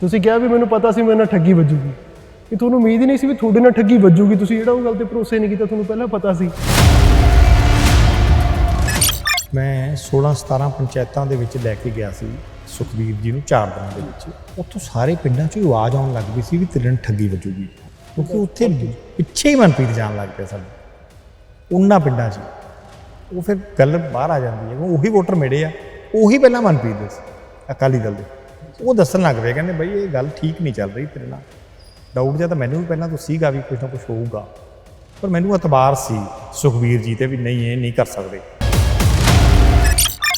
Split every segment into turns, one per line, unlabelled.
ਤੁਸੀਂ ਕਿਹਾ ਵੀ ਮੈਨੂੰ ਪਤਾ ਸੀ ਮੇਰੇ ਨਾਲ ਠੱਗੀ ਵੱਜੂਗੀ। ਇਹ ਤੁਹਾਨੂੰ ਉਮੀਦ ਹੀ ਨਹੀਂ ਸੀ ਵੀ ਤੁਹਾਡੇ ਨਾਲ ਠੱਗੀ ਵੱਜੂਗੀ। ਤੁਸੀਂ ਜਿਹੜਾ ਉਹ ਗੱਲ ਤੇ ਭਰੋਸੇ ਨਹੀਂ ਕੀਤਾ, ਤੁਹਾਨੂੰ ਪਹਿਲਾਂ ਪਤਾ ਸੀ।
ਮੈਂ 16 17 ਪੰਚਾਇਤਾਂ ਦੇ ਵਿੱਚ ਲੈ ਕੇ ਗਿਆ ਸੀ, ਸੁਖਬੀਰ ਜੀ ਨੂੰ ਚਾਰ ਦਿਨਾਂ ਦੇ ਵਿੱਚ। ਉੱਥੋਂ ਸਾਰੇ ਪਿੰਡਾਂ 'ਚੋਂ ਹੀ ਆਵਾਜ਼ ਆਉਣ ਲੱਗ ਪਈ ਸੀ ਵੀ ਤੇਰੇ ਨਾਲ ਠੱਗੀ ਵੱਜੂਗੀ। ਕਿਉਂਕਿ ਉੱਥੇ ਪਿੱਛੇ ਹੀ ਮਨਪ੍ਰੀਤ ਜਾਣ ਲੱਗ ਪਿਆ ਸਾਨੂੰ। ਉਹਨਾਂ ਪਿੰਡਾਂ 'ਚ। ਉਹ ਫਿਰ ਗੱਲ ਬਾਹਰ ਆ ਜਾਂਦੀ ਹੈ, ਉਹੀ ਵੋਟਰ ਮਿਲੇ ਆ। ਉਹੀ ਪਹਿਲਾਂ ਮਨਪ੍ਰੀਤ ਦੇ ਸੀ, ਅਕਾਲੀ ਦਲ ਦੇ। ਉਹ ਦੱਸਣ ਲੱਗ ਪਏ, ਕਹਿੰਦੇ ਬਈ ਇਹ ਗੱਲ ਠੀਕ ਨਹੀਂ ਚੱਲ ਰਹੀ ਤੇਰੇ ਨਾਲ। ਡਾਊਟ ਜਿਹਾ ਤਾਂ ਮੈਨੂੰ ਵੀ ਪਹਿਲਾਂ ਤੋਂ ਸੀਗਾ ਵੀ ਕੁਝ ਨਾ ਕੁਝ ਹੋਊਗਾ। ਪਰ ਮੈਨੂੰ ਇਤਬਾਰ ਸੀ ਸੁਖਬੀਰ ਜੀ ਤੇ ਵੀ ਨਹੀਂ, ਇਹ ਨਹੀਂ ਕਰ ਸਕਦੇ।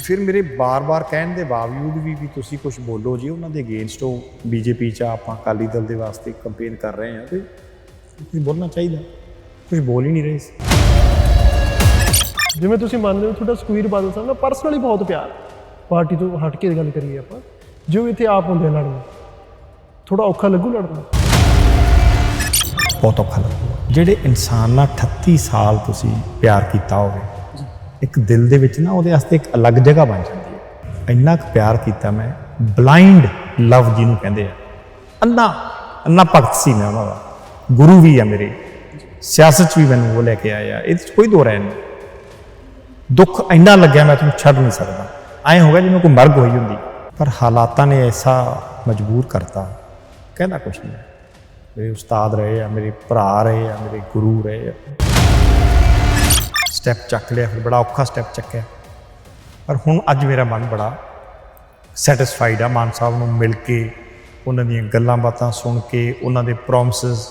ਫਿਰ ਮੇਰੇ ਬਾਰ-ਬਾਰ ਕਹਿਣ ਦੇ ਬਾਵਜੂਦ ਵੀ ਵੀ ਤੁਸੀਂ ਕੁਝ ਬੋਲੋ ਜੀ, ਉਹਨਾਂ ਦੇ ਅਗੇਂਸਟ ਉਹ ਬੀਜੇਪੀ ਚ ਆਪਾਂ ਅਕਾਲੀ ਦਲ ਦੇ ਵਾਸਤੇ ਕੰਪੇਨ ਕਰ ਰਹੇ ਹਾਂ ਤੇ ਤੁਸੀਂ ਬੋਲਣਾ ਚਾਹੀਦਾ। ਕੁਝ ਬੋਲ ਹੀ ਨਹੀਂ ਰਹੇ ਸੀ।
ਜਿਵੇਂ ਤੁਸੀਂ ਮੰਨਦੇ ਹੋ, ਤੁਹਾਡਾ ਸੁਖਵੀਰ ਬਾਦਲ ਸਾਹਿਬ ਨਾਲ ਪਰਸਨਲੀ ਬਹੁਤ ਪਿਆਰ। ਪਾਰਟੀ ਤੋਂ ਹਟ ਕੇ ਗੱਲ ਕਰੀਏ ਆਪਾਂ। ਜੋ ਇੱਥੇ ਆਪ ਹੁੰਦੇ ਆ ਲੜਨ। ਥੋੜਾ ਔਖਾ ਲੱਗੂ ਲੜਨਾ।
ਬਹੁਤ ਔਖਾ ਲੱਗਦਾ ਜਿਹੜੇ ਇਨਸਾਨ ਨਾਲ 38 ਸਾਲ ਤੁਸੀਂ ਪਿਆਰ ਕੀਤਾ ਹੋਵੇ, ਇੱਕ ਦਿਲ ਦੇ ਵਿੱਚ ਨਾ ਉਹਦੇ ਵਾਸਤੇ ਇੱਕ ਅਲੱਗ ਜਗ੍ਹਾ ਬਣ ਜਾਂਦੀ ਹੈ। ਇੰਨਾ ਕੁ ਪਿਆਰ ਕੀਤਾ ਮੈਂ ਬਲਾਈਂਡ ਲਵ ਜਿਹਨੂੰ ਕਹਿੰਦੇ ਆ। ਅੰਨਾ ਅੰਨਾ ਭਗਤ ਸੀ ਮੈਂ ਉਹਨਾਂ ਦਾ। ਗੁਰੂ ਵੀ ਆ ਮੇਰੇ। ਸਿਆਸਤ 'ਚ ਵੀ ਮੈਨੂੰ ਉਹ ਲੈ ਕੇ ਆਇਆ ਇਹਦੇ 'ਚ ਕੋਈ ਦੋ ਰਾਏ ਨਹੀਂ। ਦੁੱਖ ਇੰਨਾ ਲੱਗਿਆ ਮੈਂ ਤੁਹਾਨੂੰ ਛੱਡ ਨਹੀਂ ਸਕਦਾ। ਐਂ ਹੋ ਗਿਆ ਜਿਵੇਂ ਕੋਈ ਮਰਗ ਹੋਈ ਹੁੰਦੀ। ਪਰ ਹਾਲਾਤਾਂ ਨੇ ਐਸਾ ਮਜਬੂਰ ਕਰਤਾ। ਕਹਿੰਦਾ ਕੁਛ ਨਹੀਂ। ਮੇਰੇ ਉਸਤਾਦ ਰਹੇ ਆ, ਮੇਰੇ ਭਰਾ ਰਹੇ ਆ, ਮੇਰੇ ਗੁਰੂ ਰਹੇ ਆ। ਸਟੈਪ ਚੱਕ ਲਿਆ, ਫਿਰ ਬੜਾ ਔਖਾ ਸਟੈਪ ਚੱਕਿਆ। ਪਰ ਹੁਣ ਅੱਜ ਮੇਰਾ ਮਨ ਬੜਾ ਸੈਟੀਸਫਾਈਡ ਆ, ਮਾਨ ਸਾਹਿਬ ਨੂੰ ਮਿਲ ਕੇ, ਉਹਨਾਂ ਦੀਆਂ ਗੱਲਾਂ ਬਾਤਾਂ ਸੁਣ ਕੇ, ਉਹਨਾਂ ਦੇ ਪ੍ਰੋਮਿਸਸ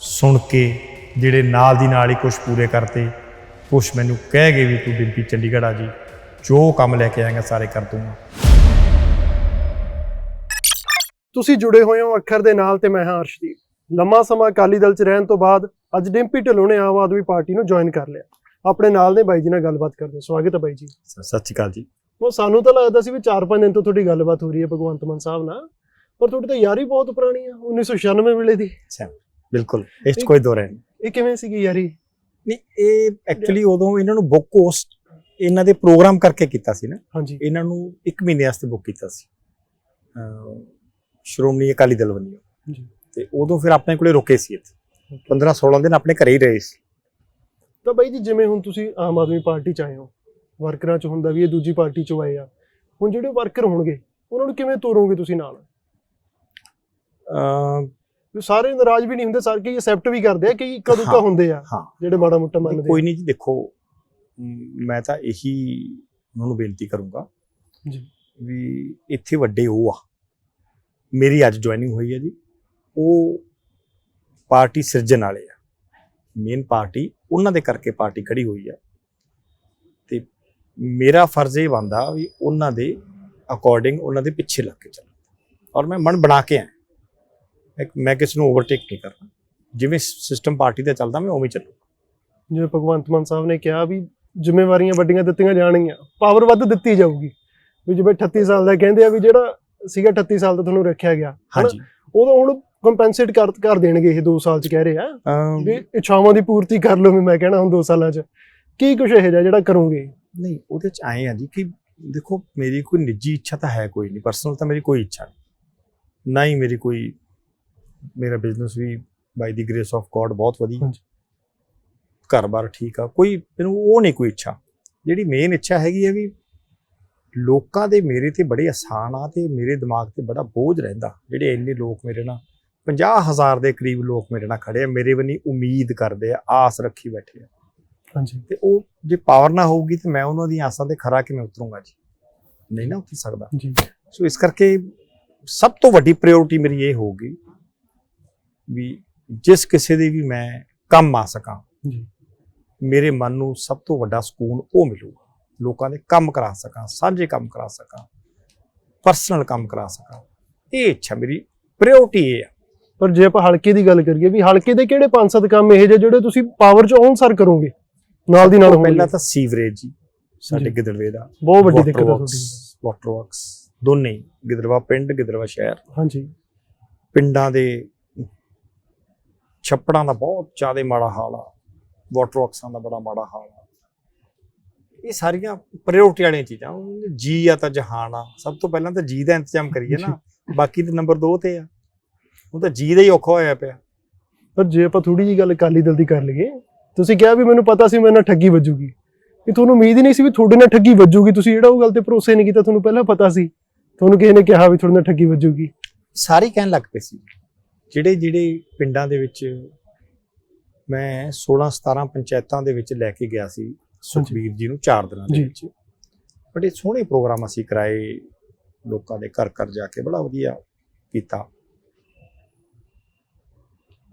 ਸੁਣ ਕੇ, ਜਿਹੜੇ ਨਾਲ ਦੀ ਨਾਲ ਹੀ ਕੁਝ ਪੂਰੇ ਕਰਤੇ। ਕੁਝ ਮੈਨੂੰ ਕਹਿ ਗਏ ਵੀ ਤੂੰ ਡਿੰਪੀ ਚੰਡੀਗੜ੍ਹ ਆ ਜੀ, ਜੋ ਕੰਮ ਲੈ ਕੇ ਆਏਗਾ ਸਾਰੇ ਕਰ ਦੂੰਗਾ।
ਤੁਸੀਂ ਜੁੜੇ ਹੋਏ ਹੋ ਅੱਖਰ ਦੇ ਨਾਲ ਤੇ ਮੈਂ ਹਾਂ ਅਰਸ਼ਦੀਪ। ਲੰਮਾ ਸਮਾਂ ਅਕਾਲੀ ਦਲ 'ਚ ਰਹਿਣ ਤੋਂ ਬਾਅਦ ਅੱਜ ਡਿੰਪੀ ਢਿੱਲੋਂ ਨੇ ਆਮ ਆਦਮੀ ਪਾਰਟੀ ਨੂੰ ਜੁਆਇਨ ਕਰ ਲਿਆ। ਆਪਣੇ ਨਾਲ ਦੇ ਬਾਈ ਜੀ ਨਾਲ ਗੱਲਬਾਤ ਕਰਦੇ। ਸਵਾਗਤ ਹੈ ਬਾਈ ਜੀ।
ਸਤਿ ਸ਼੍ਰੀ ਅਕਾਲ ਜੀ।
ਉਹ ਸਾਨੂੰ ਤਾਂ ਲੱਗਦਾ ਸੀ ਵੀ 4-5 ਦਿਨ ਤੋਂ ਤੁਹਾਡੀ ਗੱਲਬਾਤ ਹੋ ਰਹੀ ਹੈ ਭਗਵੰਤ ਮਾਨ ਸਾਹਿਬ ਨਾਲ ਪਰ ਤੁਹਾਡੀ ਤਾਂ ਯਾਰੀ ਬਹੁਤ ਪੁਰਾਣੀ ਆ 1996 ਵੇਲੇ ਦੀ।
ਅੱਛਾ ਬਿਲਕੁਲ ਇਸ ਕੋਈ ਦੋ ਰਹਿ ਨਹੀਂ।
ਇਹ ਕਿਵੇਂ ਸੀਗੀ ਯਾਰੀ?
ਨਹੀਂ ਇਹ ਐਕਚੁਅਲੀ ਉਦੋਂ ਇਹਨਾਂ ਨੂੰ ਬੁੱਕ ਕੋਸਟ ਇਹਨਾਂ ਦੇ ਪ੍ਰੋਗਰਾਮ ਕਰਕੇ ਕੀਤਾ ਸੀ ਨਾ।
ਹਾਂਜੀ।
ਇਹਨਾਂ ਨੂੰ 1 ਮਹੀਨੇ ਵਾਸਤੇ ਬੁੱਕ ਕੀਤਾ ਸੀ। ਸ਼੍ਰੋਮਣੀ ਅਕਾਲੀ ਦਲ ਵੱਲੋਂ। ਤੇ ਉਦੋਂ ਫਿਰ ਆਪਣੇ ਕੋਲੇ ਰੁਕੇ ਸੀ ਇੱਥੇ। 15 16 ਦਿਨ ਆਪਣੇ ਘਰੇ ਹੀ ਰਹੇ ਸੀ।
ਤਾਂ ਬਾਈ ਜੀ ਜਿਵੇਂ ਹੁਣ ਤੁਸੀਂ ਆਮ ਆਦਮੀ ਪਾਰਟੀ ਚ ਆਏ ਹੋ ਵਰਕਰਾਂ ਚ ਹੁੰਦਾ ਵੀ ਇਹ ਦੂਜੀ ਪਾਰਟੀ ਚ ਆਏ ਆ। ਹੁਣ ਜਿਹੜੇ ਵਰਕਰ ਹੋਣਗੇ ਉਹਨਾਂ ਨੂੰ ਕਿਵੇਂ ਤੋਰੋਗੇ ਤੁਸੀਂ ਨਾਲ? ਵੀ ਸਾਰੇ ਨਾਰਾਜ਼ ਵੀ ਨਹੀਂ ਹੁੰਦੇ ਸਾਰੇ ਕਈ ਐਕਸੈਪਟ ਵੀ ਕਰਦੇ ਆ ਕਾ
ਹਾਂ,
ਹੁੰਦੇ ਆ ਜਿਹੜੇ ਮਾੜਾ ਮੋਟਾ ਮੰਨਦੇ
ਕੋਈ ਨਹੀਂ ਜੀ ਦੇਖੋ ਮ, ਮੈਂ ਤਾਂ ਇਹੀ ਉਹਨਾਂ ਨੂੰ ਬੇਨਤੀ ਕਰੂੰਗਾ
ਜੀ।
ਵੀ ਇੱਥੇ ਵੱਡੇ ਉਹ ਆ। ਮੇਰੀ ਅੱਜ ਜੁਆਇਨਿੰਗ ਹੋਈ ਹੈ ਜੀ। ਉਹ ਪਾਰਟੀ ਸਿਰਜਣ ਵਾਲੇ ਆ। ਮੇਨ ਪਾਰਟੀ, ਉਹਨਾਂ ਦੇ ਕਰਕੇ ਪਾਰਟੀ ਖੜੀ ਹੋਈ ਆ। ਤੇ ਮੇਰਾ ਫਰਜ਼ ਇਹ ਬਣਦਾ ਵੀ ਉਹਨਾਂ ਦੇ ਅਕੋਰਡਿੰਗ ਉਹਨਾਂ ਦੇ ਪਿੱਛੇ ਲੱਗ ਕੇ ਚੱਲਣਾ। ਔਰ ਮੈਂ ਮਨ ਬਣਾ ਕੇ ਆਇਆ। ਮੈਂ ਕਿਸ ਨੂੰ ਓਵਰਟੇਕ ਨਹੀਂ ਕਰਨਾ। ਜਿਵੇਂ ਸਿਸਟਮ ਪਾਰਟੀ ਦਾ ਚੱਲਦਾ, ਮੈਂ ਉਵੇਂ ਚੱਲੂਗਾ।
ਜਿਵੇਂ ਭਗਵੰਤ ਮਾਨ ਸਾਹਿਬ ਨੇ ਕਿਹਾ ਵੀ ਜ਼ਿੰਮੇਵਾਰੀਆਂ ਵੱਡੀਆਂ ਦਿੱਤੀਆਂ ਜਾਣਗੀਆਂ ਪਾਵਰ ਵੱਧ ਦਿੱਤੀ ਜਾਊਗੀ। ਵੀ ਜਿਵੇਂ 38 ਸਾਲ ਦਾ ਕਹਿੰਦੇ ਆ ਵੀ ਜਿਹੜਾ ਸੀਗਾ 38 ਸਾਲ ਦਾ ਤੁਹਾਨੂੰ ਰੱਖਿਆ ਗਿਆ?
ਹਾਂਜੀ।
ਉਦੋਂ ਹੁਣ ਕੰਪਨਸੇਟ ਕਰ ਕਰ ਦੇਣਗੇ ਇਹ 2 ਸਾਲ ਚ ਕਹਿ ਰਹੇ ਆ। ਵੀ ਇੱਛਾਵਾਂ ਦੀ ਪੂਰਤੀ ਕਰ ਲਓ ਮੈਂ ਕਹਿਣਾ ਹੁਣ 2 ਸਾਲਾਂ ਚ। ਕੀ ਕੁਝ ਇਹ ਜਿਹਾ ਜਿਹੜਾ ਕਰੋਗੇ?
ਨਹੀਂ ਉਹਦੇ ਚ ਆਏ ਆ ਜੀ ਕਿ ਦੇਖੋ ਮੇਰੀ ਕੋਈ ਨਿੱਜੀ ਇੱਛਾ ਤਾਂ ਹੈ ਕੋਈ ਨਹੀਂ। ਪਰਸਨਲ ਤਾਂ ਮੇਰੀ ਕੋਈ ਇੱਛਾ ਨਹੀਂ। ਨਾ ਹੀ ਮੇਰੀ ਕੋਈ ਮੇਰਾ business we by the grace of God ਬਹੁਤ ਵਧੀਆ। ਘਰ-ਬਾਰ ਠੀਕ ਆ। ਕੋਈ ਮੈਨੂੰ ਉਹ ਨਹੀਂ ਕੋਈ ਇੱਛਾ। ਜਿਹੜੀ ਮੇਨ ਇੱਛਾ ਹੈਗੀ ਹੈ ਵੀ ਲੋਕਾਂ ਦੇ ਮੇਰੇ ਤੇ ਬੜੇ ਆਸਾਨ ਆ ਤੇ ਮੇਰੇ ਦਿਮਾਗ ਤੇ ਬੜਾ ਬੋਝ ਰਹਿੰਦਾ। ਜਿਹੜੇ ਇੰਨੇ ਲੋਕ ਮੇਰੇ ਨਾਲ 50000 ਦੇ ਕਰੀਬ ਲੋਕ ਮੇਰੇ ਨਾਲ ਖੜੇ ਆ ਮੇਰੇ ਵੱਲੋਂ ਉਮੀਦ ਕਰਦੇ ਆ ਆਸ ਰੱਖੀ ਬੈਠੇ ਆ।
ਹਾਂਜੀ।
ਤੇ ਉਹ ਜੇ ਪਾਵਰ ਨਾ ਹੋਊਗੀ ਤੇ ਮੈਂ ਉਹਨਾਂ ਦੀਆਂ ਆਸਾਂ ਤੇ ਖਰਾ ਕਿਵੇਂ ਉਤਰੂੰਗਾ ਜੀ? ਨਹੀਂ ਨਾ ਉਤਰ ਸਕਦਾ।
ਜੀ।
ਸੋ ਇਸ ਕਰਕੇ ਸਭ ਤੋਂ ਵੱਡੀ ਪ੍ਰਾਇੋਰਟੀ ਮੇਰੀ ਇਹ ਹੋਊਗੀ ਵੀ ਜਿਸ ਕਿਸੇ ਦੇ ਵੀ ਮੈਂ ਕੰਮ ਆ ਸਕਾਂ
ਜੀ।
ਮੇਰੇ ਮਨ ਨੂੰ ਸਭ ਤੋਂ ਵੱਡਾ ਸਕੂਨ ਉਹ ਮਿਲੂਗਾ। ਲੋਕਾਂ ਦੇ ਕੰਮ ਕਰਾ ਸਕਾਂ ਸਾਂਝੇ ਕੰਮ ਕਰਾ ਸਕਾਂ ਪਰਸਨਲ ਕੰਮ ਕਰਾ ਸਕਾਂ। ਇਹ ਇੱਛਾ ਮੇਰੀ ਪ੍ਰਾਇੋਰਟੀ ਇਹ ਆ।
ਪਰ ਜੇ ਆਪਾਂ ਹਲਕੇ ਦੀ ਗੱਲ ਕਰੀਏ ਵੀ ਹਲਕੇ ਦੇ ਕਿਹੜੇ ਪੰਜ ਸੱਤ ਕੰਮ ਇਹ ਜਿਹੇ ਜਿਹੜੇ ਤੁਸੀਂ ਪਾਵਰ ਚ ਆਉਣ ਸਰ ਕਰੋਗੇ? ਨਾਲ ਦੀ ਨਾਲ ਹੋਣਗੇ।
ਪਹਿਲਾਂ ਤਾਂ ਸੀਵਰੇਜ ਜੀ ਸਾਡੇ। ਗਿੱਦੜਵੇ ਦਾ।
ਬਹੁਤ ਵੱਡੀ ਦਿੱਕਤ ਹੈ ਤੁਹਾਡੀ।
ਵਾਟਰ ਵਰਕਸ ਦੋਨੇ ਹੀ, ਗਿੱਦੜਵਾ ਪਿੰਡ ਗਿੱਦੜਵਾ ਸ਼ਹਿਰ।
ਹਾਂਜੀ।
ਪਿੰਡਾਂ ਦੇ ਛੱਪੜਾਂ ਦਾ ਬਹੁਤ ਜ਼ਿਆਦਾ ਮਾੜਾ ਹਾਲ ਆ। ਵਾਟਰ ਵਰਕਸਾਂ ਦਾ ਬੜਾ ਮਾੜਾ ਹਾਲ ਆ। ਇਹ ਸਾਰੀਆਂ ਪ੍ਰਾਇੋਰਟੀ ਵਾਲੀਆਂ ਚੀਜ਼ਾਂ ਜੀ ਆ ਤਾਂ ਜਹਾਨ ਆ। ਸਭ ਤੋਂ ਪਹਿਲਾਂ ਤਾਂ ਜੀ ਦਾ ਇੰਤਜ਼ਾਮ ਕਰੀਏ ਨਾ। ਬਾਕੀ ਤੇ ਨੰਬਰ 2 ਤੇ ਆ। ਉਹ ਤਾਂ ਜੀ ਦਾ ਹੀ ਔਖਾ ਹੋਇਆ ਪਿਆ।
ਪਰ ਜੇ ਆਪਾਂ ਥੋੜੀ ਜੀ ਗੱਲ ਅਕਾਲੀ ਦਲ ਦੀ ਕਰ ਲਈਏ ਤੁਸੀਂ ਕਿਹਾ ਵੀ ਮੈਨੂੰ ਪਤਾ ਸੀ ਮੇਰੇ ਨਾਲ ਠੱਗੀ ਵੱਜੂਗੀ। ਇਹ ਤੁਹਾਨੂੰ ਉਮੀਦ ਹੀ ਨਹੀਂ ਸੀ ਵੀ ਤੁਹਾਡੇ ਨਾਲ ਠੱਗੀ ਵੱਜੂਗੀ। ਤੁਸੀਂ ਜਿਹੜਾ ਉਹ ਗੱਲ ਤੇ ਭਰੋਸੇ ਨਹੀਂ ਕੀਤਾ ਤੁਹਾਨੂੰ ਪਹਿਲਾਂ ਪਤਾ ਸੀ। ਤੁਹਾਨੂੰ ਕਿਸੇ ਨੇ ਕਿਹਾ ਵੀ ਤੁਹਾਡੇ ਨਾਲ ਠੱਗੀ ਵੱਜੂਗੀ।
ਸਾਰੇ ਕਹਿਣ ਲੱਗ ਪਏ ਸੀ। ਜਿਹੜੇ ਜਿਹੜੇ ਪਿੰਡਾਂ ਦੇ ਵਿੱਚ ਮੈਂ 16 17 ਪੰਚਾਇਤਾਂ ਦੇ ਵਿੱਚ ਲੈ ਕੇ ਗਿਆ ਸੀ ਸੁਖਬੀਰ ਜੀ। ਨੂੰ 4 ਦਿਨਾਂ ਦੇ। ਵਿੱਚ। ਬੜੇ ਸੋਹਣੇ ਪ੍ਰੋਗਰਾਮ ਅਸੀਂ ਕਰਾਏ ਲੋਕਾਂ ਦੇ ਘਰ ਘਰ ਜਾ ਕੇ ਬੜਾ ਵਧੀਆ ਕੀਤਾ।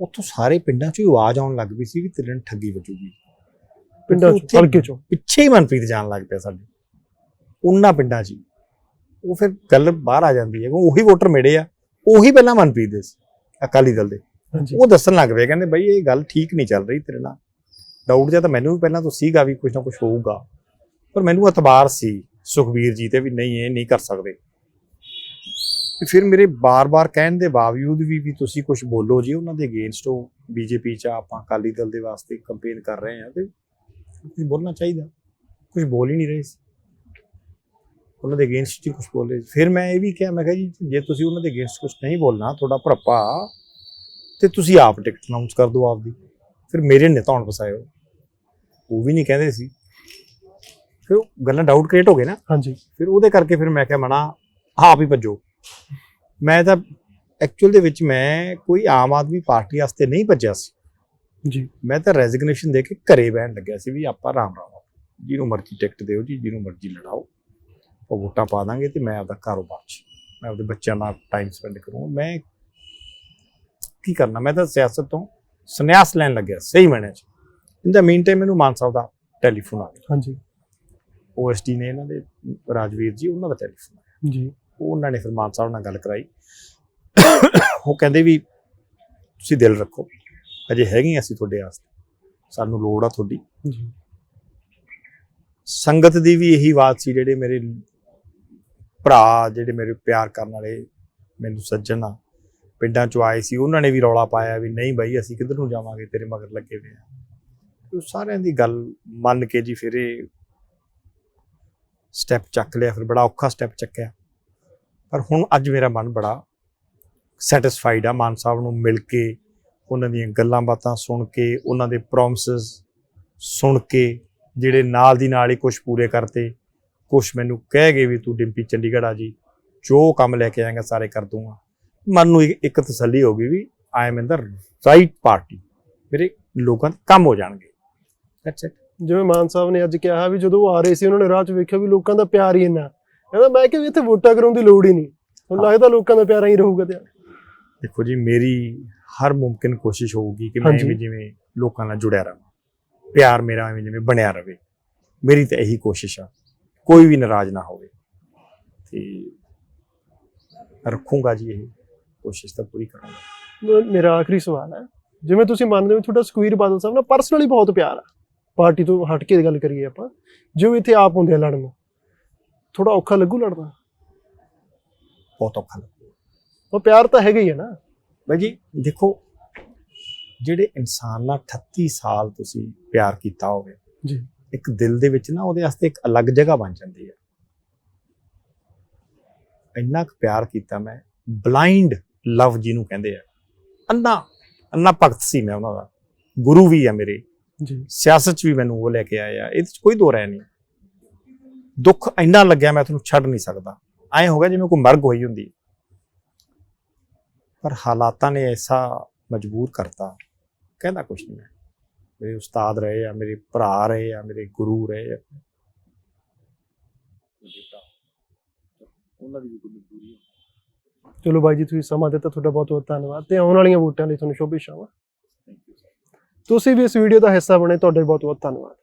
ਉੱਥੋਂ ਸਾਰੇ ਪਿੰਡਾਂ 'ਚ ਆਵਾਜ਼ ਆਉਣ ਲੱਗ ਪਈ ਸੀ ਵੀ ਤੇਰੇ ਨਾਲ ਠੱਗੀ ਵੱਜੂਗੀ।
ਪਿੰਡਾਂ ਚ ਹਲਕੇ ਚੋਂ।
ਪਿੱਛੇ ਹੀ ਮਨਪ੍ਰੀਤ ਜਾਣ ਲੱਗ ਪਿਆ ਸਾਡੇ। ਉਹਨਾਂ ਪਿੰਡਾਂ 'ਚ। ਉਹ ਫਿਰ ਗੱਲ ਬਾਹਰ ਆ ਜਾਂਦੀ ਹੈ ਕਿ ਉਹੀ ਵੋਟਰ ਮਿਲੇ ਆ ਉਹੀ ਪਹਿਲਾਂ ਮਨਪ੍ਰੀਤ ਦੇ ਸੀ ਅਕਾਲੀ ਦਲ ਦੇ। ਉਹ ਦੱਸਣ ਲੱਗ ਪਏ ਕਹਿੰਦੇ ਬਈ ਇਹ ਗੱਲ ਠੀਕ ਨਹੀਂ ਚੱਲ ਰਹੀ ਤੇਰੇ ਨਾਲ। ਡਾਊਟ ਜਿਹਾ ਤਾਂ ਮੈਨੂੰ ਵੀ ਪਹਿਲਾਂ ਤੋਂ ਸੀਗਾ ਵੀ ਕੁਝ ਨਾ ਕੁਝ ਹੋਊਗਾ। ਪਰ ਮੈਨੂੰ ਇਤਬਾਰ ਸੀ ਸੁਖਬੀਰ ਜੀ ਤੇ ਵੀ ਨਹੀਂ, ਇਹ ਨਹੀਂ ਕਰ ਸਕਦੇ। ਤੇ ਫਿਰ ਮੇਰੇ ਬਾਰ-ਬਾਰ ਕਹਿਣ ਦੇ ਬਾਵਜੂਦ ਵੀ ਵੀ ਤੁਸੀਂ ਕੁਝ ਬੋਲੋ ਜੀ, ਉਹਨਾਂ ਦੇ ਅਗੇਂਸਟ ਹੋ, ਬੀਜੇਪੀ ਚ ਆਪਾਂ ਅਕਾਲੀ ਦਲ ਦੇ ਵਾਸਤੇ ਕੰਪੇਨ ਕਰ ਰਹੇ ਹਾਂ ਤੇ ਕੁਝ ਬੋਲਣਾ ਚਾਹੀਦਾ। ਕੁਝ ਬੋਲ ਹੀ ਨਹੀਂ ਰਹੇ ਸੀ। ਉਹਨਾਂ ਦੇ ਅਗੇਂਸਟ ਹੀ ਕੁਝ ਬੋਲੇ ਫਿਰ ਮੈਂ ਇਹ ਵੀ ਕਿਹਾ, ਮੈਂ ਕਿਹਾ ਜੀ, ਜੇ ਤੁਸੀਂ ਉਹਨਾਂ ਦੇ ਅਗੇਂਸਟ ਕੁਝ ਨਹੀਂ ਬੋਲਣਾ, ਤੁਹਾਡਾ ਭਰਪਾ, ਤੇ ਤੁਸੀਂ ਆਪ ਟਿਕਟ ਅਨਾਉਂਸ ਕਰ ਦਿਓ ਆਪਦੀ। ਫਿਰ ਮੇਰੇ ਨੇ ਧੌਣ ਫਸਾਇਓ ਉਹ ਵੀ ਨਹੀਂ ਕਹਿੰਦੇ ਸੀ। ਫਿਰ ਉਹ ਗੱਲਾਂ ਡਾਊਟ ਕ੍ਰੀਏਟ ਹੋ ਗਏ ਨਾ।
ਹਾਂਜੀ।
ਫਿਰ ਉਹਦੇ ਕਰਕੇ ਫਿਰ ਮੈਂ ਕਿਹਾ ਮਣਾ ਆਪ ਹੀ ਭੱਜੋ। ਮੈਂ ਤਾਂ ਐਕਚੁਅਲ ਦੇ ਵਿੱਚ ਮੈਂ ਕੋਈ ਆਮ ਆਦਮੀ ਪਾਰਟੀ ਵਾਸਤੇ ਨਹੀਂ ਭੱਜਿਆ ਸੀ।
ਜੀ।
ਮੈਂ ਤਾਂ ਰੈਜ਼ਿਗਨੇਸ਼ਨ ਦੇ ਕੇ ਘਰੇ ਬਹਿਣ ਲੱਗਿਆ ਸੀ ਵੀ ਆਪਾਂ ਰਾਮ ਰਾਮ ਜਿਹਨੂੰ ਮਰਜ਼ੀ ਟਿਕਟ ਦਿਓ ਜੀ ਜਿਹਨੂੰ ਮਰਜ਼ੀ ਲੜਾਓ। ਉਹ ਵੋਟਾਂ ਪਾ ਦਾਂਗੇ ਤੇ ਮੈਂ ਆਪਦਾ ਕਾਰੋਬਾਰ 'ਚ ਮੈਂ ਆਪਦੇ ਬੱਚਿਆਂ ਨਾਲ ਟਾਈਮ ਸਪੈਂਡ ਕਰੂੰਗਾ ਮੈਂ ਕੀ ਕਰਨਾ? ਮੈਂ ਤਾਂ ਸਿਆਸਤ ਤੋਂ ਸੰਨਿਆਸ ਲੈਣ ਲੱਗਿਆ ਸਹੀ ਮਾਇਨੇ 'ਚ। ਇਨ ਦਾ ਮੀਨ ਟਾਈਮ ਮੈਨੂੰ ਮਾਨ ਸਾਹਿਬ ਦਾ ਟੈਲੀਫੋਨ ਆ ਗਿਆ।
ਹਾਂਜੀ।
ਓਐਸਡੀ ਨੇ ਇਹਨਾਂ ਦੇ ਰਾਜਵੀਰ ਜੀ ਉਹਨਾਂ ਦਾ ਟੈਲੀਫੋਨ ਆਇਆ
ਜੀ।
ਉਹ ਉਹਨਾਂ ਨੇ ਫਿਰ ਮਾਨ ਸਾਹਿਬ ਨਾਲ ਗੱਲ ਕਰਾਈ। ਉਹ ਕਹਿੰਦੇ ਵੀ ਤੁਸੀਂ ਦਿਲ ਰੱਖੋ ਅਜੇ ਹੈਗੇ ਅਸੀਂ ਤੁਹਾਡੇ ਵਾਸਤੇ। ਸਾਨੂੰ ਲੋੜ ਆ ਤੁਹਾਡੀ।
ਜੀ।
ਸੰਗਤ ਦੀ ਵੀ ਇਹੀ ਬਾਤ ਸੀ ਜਿਹੜੇ ਮੇਰੇ ਭਰਾ ਜਿਹੜੇ ਮੇਰੇ ਪਿਆਰ ਕਰਨ ਵਾਲੇ ਮੈਨੂੰ ਸੱਜਣ ਆ ਪਿੰਡਾਂ ਚੋਂ ਆਏ ਸੀ, ਉਹਨਾਂ ਨੇ ਵੀ ਰੌਲਾ ਪਾਇਆ ਵੀ ਨਹੀਂ ਬਾਈ, ਅਸੀਂ ਕਿੱਧਰ ਨੂੰ ਜਾਵਾਂਗੇ, ਤੇਰੇ ਮਗਰ ਲੱਗੇ ਹੋਏ ਆ। ਉਹ ਸਾਰਿਆਂ ਦੀ ਗੱਲ ਮੰਨ ਕੇ ਜੀ ਫਿਰ ਇਹ ਸਟੈਪ ਚੱਕ ਲਿਆ, ਫਿਰ ਬੜਾ ਔਖਾ ਸਟੈਪ ਚੱਕਿਆ। ਪਰ ਹੁਣ ਅੱਜ ਮੇਰਾ ਮਨ ਬੜਾ ਸੈਟੀਸਫਾਈਡ ਆ, ਮਾਨ ਸਾਹਿਬ ਨੂੰ ਮਿਲ ਕੇ, ਉਹਨਾਂ ਦੀਆਂ ਗੱਲਾਂ ਬਾਤਾਂ ਸੁਣ ਕੇ, ਉਹਨਾਂ ਦੇ ਪ੍ਰੋਮਿਸਸ ਸੁਣ ਕੇ, ਜਿਹੜੇ ਨਾਲ ਦੀ ਨਾਲ ਹੀ ਕੁਝ ਪੂਰੇ ਕਰਤੇ ਕੁਝ ਮੈਨੂੰ ਕਹਿ ਗਏ ਵੀ ਤੂੰ ਡਿੰਪੀ ਚੰਡੀਗੜ੍ਹ ਆ ਜੀ, ਜੋ ਕੰਮ ਲੈ ਕੇ ਆਏਗਾ ਸਾਰੇ ਕਰ ਦੂੰਗਾ। ਮਨ ਨੂੰ ਇੱਕ ਤਸੱਲੀ ਹੋ ਗਈ ਵੀ I am in the right party ਮੇਰੇ ਲੋਕਾਂ ਦੇ ਕੰਮ ਹੋ ਜਾਣਗੇ। ਦੈਟਸ ਇਟ
ਜਿਵੇਂ ਮਾਨ ਸਾਹਿਬ ਨੇ ਅੱਜ ਕਿਹਾ ਵੀ ਜਦੋਂ ਉਹ ਆ ਰਹੇ ਸੀ ਉਹਨਾਂ ਨੇ ਰਾਹ 'ਚ ਵੇਖਿਆ ਵੀ ਲੋਕਾਂ ਦਾ ਪਿਆਰ ਹੀ ਇੰਨਾ। ਕਹਿੰਦਾ ਮੈਂ ਕਿ ਵੀ ਇੱਥੇ ਵੋਟਾਂ ਕਰਾਉਣ ਦੀ ਲੋੜ ਹੀ ਨਹੀਂ। ਹੁਣ ਲੱਗਦਾ ਲੋਕਾਂ ਦਾ ਪਿਆਰ ਹੀ ਰਹੂਗਾ ਤੇ।
ਦੇਖੋ ਜੀ ਮੇਰੀ ਹਰ ਮੁਮਕਿਨ ਕੋਸ਼ਿਸ਼ ਹੋਊਗੀ ਕਿ ਮੈਂ
ਹਾਂਜੀ।
ਵੀ ਜਿਵੇਂ ਲੋਕਾਂ ਨਾਲ ਜੁੜਿਆ ਰਹਾਂ। ਪਿਆਰ ਮੇਰਾ ਐਵੇਂ ਜਿਵੇਂ ਬਣਿਆ ਰਵੇ। ਮੇਰੀ ਤਾਂ ਇਹੀ ਕੋਸ਼ਿਸ਼ ਆ। ਕੋਈ ਵੀ ਨਾਰਾਜ਼ ਨਾ ਹੋਵੇ। ਤੇ ਰੱਖੂੰਗਾ ਜੀ ਇਹ। ਕੋਸ਼ਿਸ਼ ਤਾਂ ਪੂਰੀ ਕਰਾਂਗਾ।
ਮੇਰਾ ਆਖਰੀ ਸਵਾਲ ਹੈ। ਜਿਵੇਂ ਤੁਸੀਂ ਮੰਨਦੇ ਹੋ ਤੁਹਾਡਾ ਸੁਖਵੀਰ ਬਾਦਲ ਸਾਹਿਬ ਨਾਲ ਪਰਸਨਲੀ ਬਹੁਤ ਪਿਆਰ ਆ। ਪਾਰਟੀ ਤੋਂ ਹਟ ਕੇ ਗੱਲ ਕਰੀਏ ਆਪਾਂ। ਜੇ ਉਹ ਇੱਥੇ ਆਪ ਹੁੰਦੇ ਆ ਲੜਨ ਨੂੰ ਥੋੜਾ ਔਖਾ ਲੱਗੂ ਲੜਨਾ?
ਬਹੁਤ ਔਖਾ ਲੱਗਦਾ
ਉਹ ਪਿਆਰ ਤਾਂ ਹੈਗਾ ਹੀ ਹੈ ਨਾ।
ਬਾਈ ਜੀ ਦੇਖੋ ਜਿਹੜੇ ਇਨਸਾਨ ਨਾਲ 38 ਸਾਲ ਤੁਸੀਂ ਪਿਆਰ ਕੀਤਾ ਹੋਵੇ
ਜੀ।
ਇੱਕ ਦਿਲ ਦੇ ਵਿੱਚ ਨਾ ਉਹਦੇ ਵਾਸਤੇ ਇੱਕ ਅਲੱਗ ਜਗ੍ਹਾ ਬਣ ਜਾਂਦੀ ਹੈ। ਇੰਨਾ ਕੁ ਪਿਆਰ ਕੀਤਾ ਮੈਂ ਬਲਾਈਂਡ ਲਵ ਜਿਹਨੂੰ ਕਹਿੰਦੇ ਆ। ਅੰਨਾ ਅੰਨਾ ਭਗਤ ਸੀ ਮੈਂ ਉਹਨਾਂ ਦਾ। ਗੁਰੂ ਵੀ ਆ ਮੇਰੇ।
ਜੀ।
ਸਿਆਸਤ 'ਚ ਵੀ ਮੈਨੂੰ ਉਹ ਲੈ ਕੇ ਆਏ ਆ। ਇਹਦੇ 'ਚ ਕੋਈ ਦੋ ਰਹਿ ਨਹੀਂ। ਦੁੱਖ ਇੰਨਾ ਲੱਗਿਆ ਮੈਂ ਤੁਹਾਨੂੰ ਛੱਡ ਨਹੀਂ ਸਕਦਾ। ਐਂ ਹੋ ਗਿਆ ਜਿਵੇਂ ਕੋਈ ਮਰਗ ਹੋਈ ਹੁੰਦੀ। ਪਰ ਹਾਲਾਤਾਂ ਨੇ ਐਸਾ ਮਜਬੂਰ ਕਰਤਾ। ਕਹਿੰਦਾ ਕੁਛ ਨਹੀਂ ਮੈਂ। ਮੇਰੇ ਉਸਤਾਦ ਰਹੇ ਆ ਮੇਰੇ ਭਰਾ ਰਹੇ ਆ ਮੇਰੇ ਗੁਰੂ ਰਹੇ ਆ। ਉਹਨਾਂ ਦੀ ਵੀ ਕੋਈ ਮਜਬੂਰੀ ਹੈ।
ਚਲੋ ਬਾਈ ਜੀ ਤੁਸੀਂ ਸਮਾਂ ਦਿੱਤਾ ਤੁਹਾਡਾ ਬਹੁਤ ਬਹੁਤ ਧੰਨਵਾਦ ਤੇ ਆਉਣ ਵਾਲੀਆਂ ਵੋਟਾਂ ਲਈ ਤੁਹਾਨੂੰ ਸ਼ੁਭ ਇੱਛਾਵਾਂ।
ਥੈਂਕ ਯੂ
ਤੁਸੀਂ ਵੀ ਇਸ ਵੀਡੀਓ ਦਾ ਹਿੱਸਾ ਬਣੇ ਤੁਹਾਡਾ ਬਹੁਤ ਬਹੁਤ ਧੰਨਵਾਦ।